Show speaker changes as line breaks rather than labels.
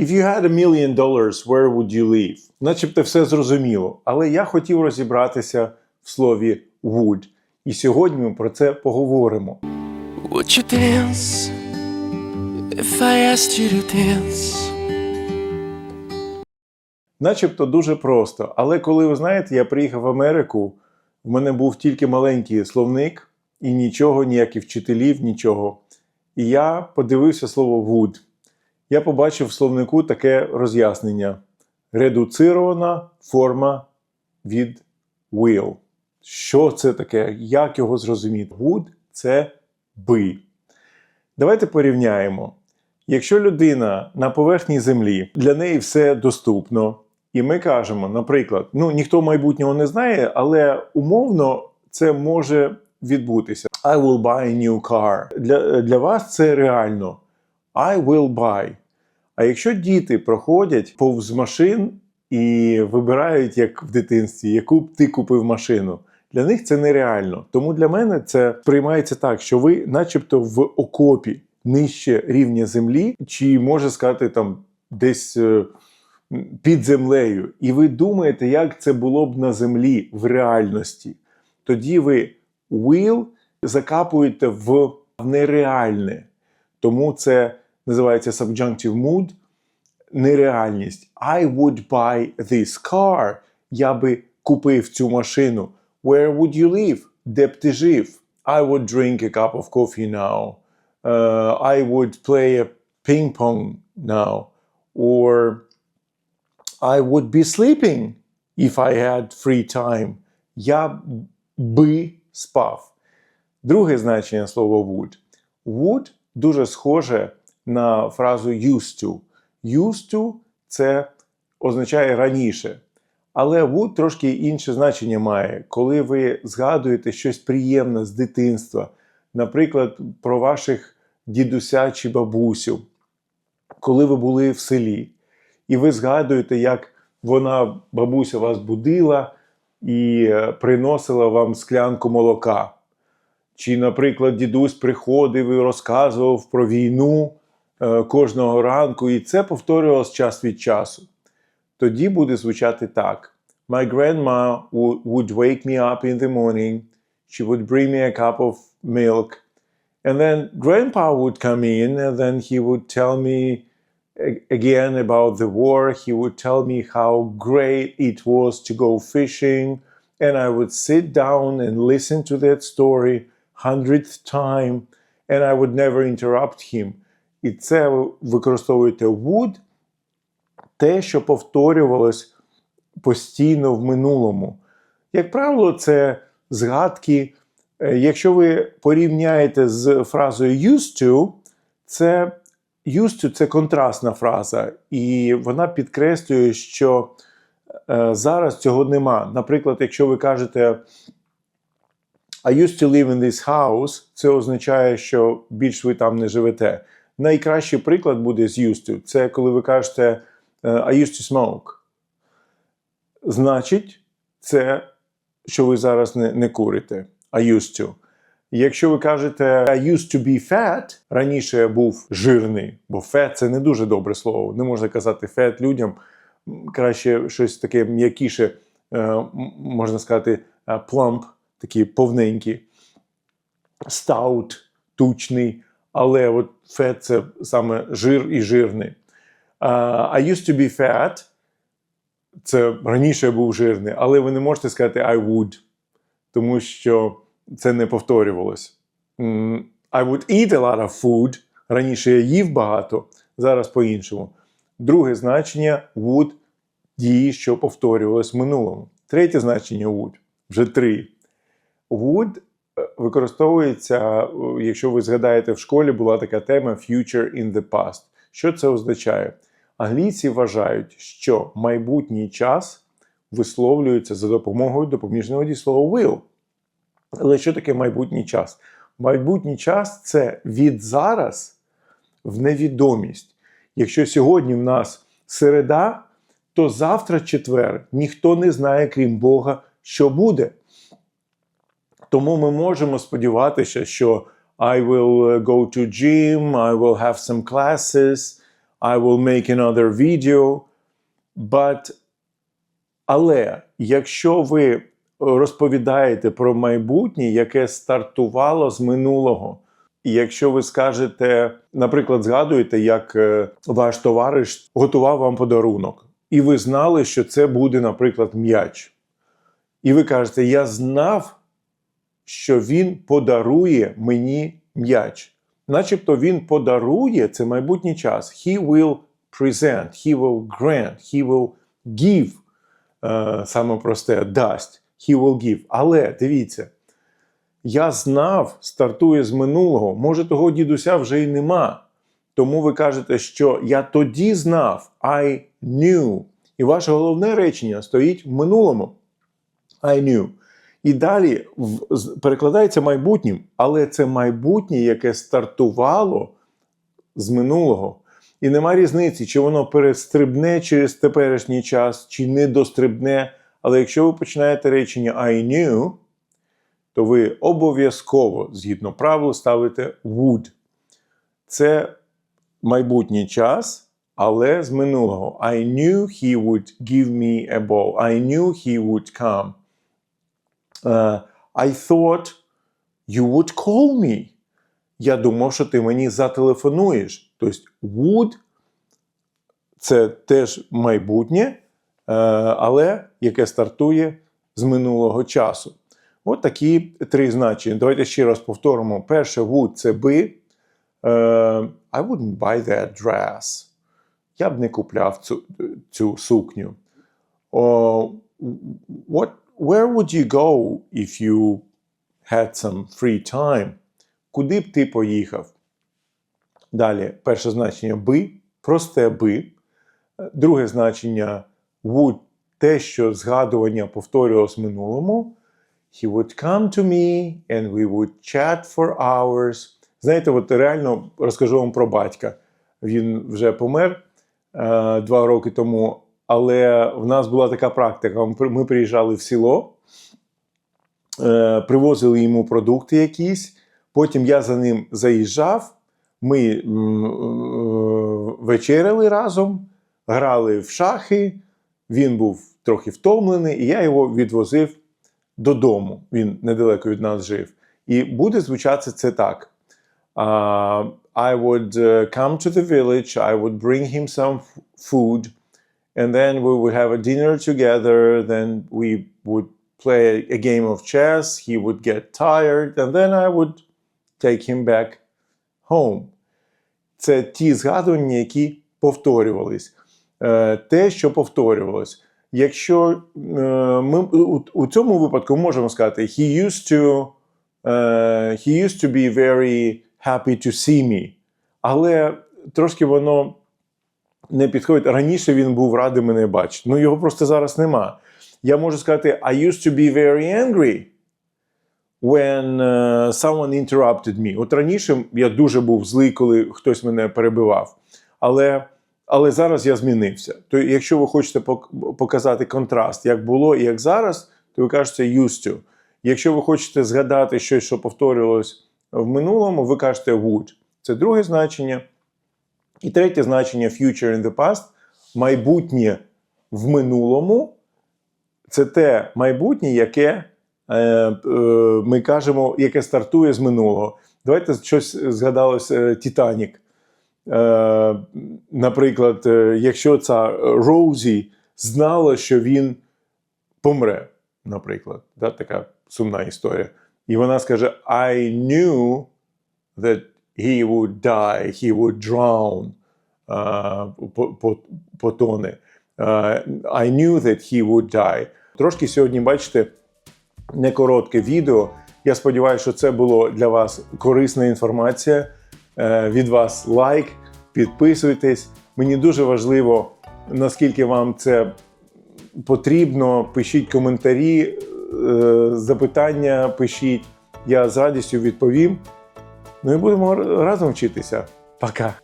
If you had a million dollars, where would you live? Начебто все зрозуміло. Але я хотів розібратися в слові would. І сьогодні ми про це поговоримо.
Would you dance if I asked you to dance?
Начебто дуже просто. Але коли ви знаєте, я приїхав в Америку, в мене був тільки маленький словник і нічого, ніякі вчителів, нічого. І я подивився слово would. Я побачив в словнику таке роз'яснення: редуцирована форма від will. Що це таке? Як його зрозуміти? Would – це би. Давайте порівняємо. Якщо людина на поверхні землі, для неї все доступно, і ми кажемо, наприклад, ну ніхто майбутнього не знає, але умовно це може відбутися. I will buy a new car. Для, для вас це реально. I will buy. А якщо діти проходять повз машин і вибирають, як в дитинстві, яку б ти купив машину, для них це нереально. Тому для мене це сприймається так, що ви, начебто, в окопі нижче рівня землі, чи може сказати там десь е, під землею, і ви думаєте, як це було б на землі в реальності. Тоді ви will закапуєте в нереальне. Тому це називається subjunctive mood, нереальність. I would buy this car. Я би купив цю машину. Where would you live? Де б ти жив? I would drink a cup of coffee now. Uh, I would play a ping pong now. Or I would be sleeping if I had free time. Я би спав. Друге значення слова would. Would дуже схоже на фразу used to. Used to це означає раніше. Але would трошки інше значення має, коли ви згадуєте щось приємне з дитинства, наприклад, про ваших дідуся чи бабусю, коли ви були в селі, і ви згадуєте, як вона, бабуся, вас будила і е, приносила вам склянку молока. Чи, наприклад, дідусь приходив і розказував про війну кожного ранку, і це повторювалось час від часу. Тоді буде звучати так: My grandma would, would wake me up in the morning, she would bring me a cup of milk, and then grandpa would come in, and then he would tell me a- again about the war. He would tell me how great it was to go fishing, and I would sit down and listen to that story hundredth time, and I would never interrupt him. І це використовуєте would, те, що повторювалось постійно в минулому. Як правило, це згадки. Е, Якщо ви порівняєте з фразою used to, це used to – це контрастна фраза, і вона підкреслює, що е, зараз цього нема. Наприклад, якщо ви кажете I used to live in this house, це означає, що більш ви там не живете. Найкращий приклад буде з used to. Це коли ви кажете I used to smoke. Значить, це що ви зараз не, не курите. I used to. Якщо ви кажете I used to be fat, раніше я був жирний, бо fat – це не дуже добре слово. Не можна казати fat людям. Краще щось таке м'якіше, е, можна сказати, е, plump, такі повненькі, stout, тучний, але от fat – це саме жир і жирний. Е, I used to be fat. Це раніше я був жирний, але ви не можете сказати I would, тому що це не повторювалось. I would eat a lot of food. Раніше я їв багато, зараз по-іншому. Друге значення would дії, що повторювалось в минулому. Третє значення would вже три. Would використовується, якщо ви згадаєте, в школі була така тема future in the past. Що це означає? Англійці вважають, що майбутній час висловлюється за допомогою допоміжного дієслова will. Але що таке майбутній час? Майбутній час це від зараз в невідомість. Якщо сьогодні в нас середа, то завтра четвер. Ніхто не знає, крім Бога, що буде. Тому ми можемо сподіватися, що I will go to gym, I will have some classes, I will make another video. But але якщо ви розповідаєте про майбутнє, яке стартувало з минулого, і якщо ви скажете, наприклад, згадуєте, як е, ваш товариш готував вам подарунок, і ви знали, що це буде, наприклад, м'яч. І ви кажете, я знав, що він подарує мені м'яч. Начебто він подарує це майбутній час. He will present, he will grant, he will give. Е, саме просте дасть. He will give. Але дивіться, я знав, стартує з минулого. Може, того дідуся вже й нема. Тому ви кажете, що я тоді знав, I knew. І ваше головне речення стоїть в минулому. I knew. І далі перекладається майбутнім, але це майбутнє, яке стартувало з минулого. І нема різниці, чи воно перестрибне через теперішній час, чи не дострибне. Але якщо ви починаєте речення I knew, то ви обов'язково, згідно правил, ставите would. Це майбутній час, але з минулого. I knew he would give me a ball. I knew he would come. Uh, I thought you would call me. Я думав, що ти мені зателефонуєш. Тобто, would це теж майбутнє, е, але яке стартує з минулого часу. От такі три значення. Давайте ще раз повторимо. Перше would це би. Е, I wouldn't buy that dress. Я б не купляв цю, цю сукню. What, where would you go if you had some free time? Куди б ти поїхав? Далі, перше значення би, просте би. Друге значення would те, що згадування повторювалось в минулому. He would come to me and we would chat for hours. Знаєте, от реально розкажу вам про батька. Він вже помер е, два роки тому, але в нас була така практика. Ми приїжджали в село, е, привозили йому продукти якісь. Потім я за ним заїжджав. Ми е, вечеряли разом, грали в шахи. Він був трохи втомлений, і я його відвозив додому. Він недалеко від нас жив. І буде звучати це так. Uh, I would uh, come to the village, I would bring him some food, and then we would have a dinner together. Then we would play a game of chess. He would get tired, and then I would take him back home. Це ті згадування, які повторювались. Е, Те, що повторювалось. Якщо е, ми у, цьому випадку можемо сказати, he used to, е, he used to be very happy to see me. Але трошки воно не підходить. Раніше він був радий мене бачити. Ну його просто зараз нема. Я можу сказати, I used to be very angry when uh, someone interrupted me. От раніше я дуже був злий, коли хтось мене перебивав. Але, але зараз я змінився. То якщо ви хочете показати контраст, як було і як зараз, то ви кажете used to. Якщо ви хочете згадати щось, що повторювалось в минулому, ви кажете would. Це друге значення. І третє значення future in the past майбутнє в минулому. Це те майбутнє, яке е, е, ми кажемо, яке стартує з минулого. Давайте щось згадалось е, Титанік. Е, наприклад, е, якщо ця Роузі знала, що він помре, наприклад, да, така сумна історія. І вона скаже: I knew that he would die, he would drown, uh, по- по- потоне. Uh, I knew that he would die. Трошки сьогодні, бачите, не коротке відео. Я сподіваюся, що це було для вас корисна інформація. Е, Від вас лайк, підписуйтесь. Мені дуже важливо, наскільки вам це потрібно. Пишіть коментарі, е, запитання пишіть. Я з радістю відповім. Ну і будемо разом вчитися. Пока.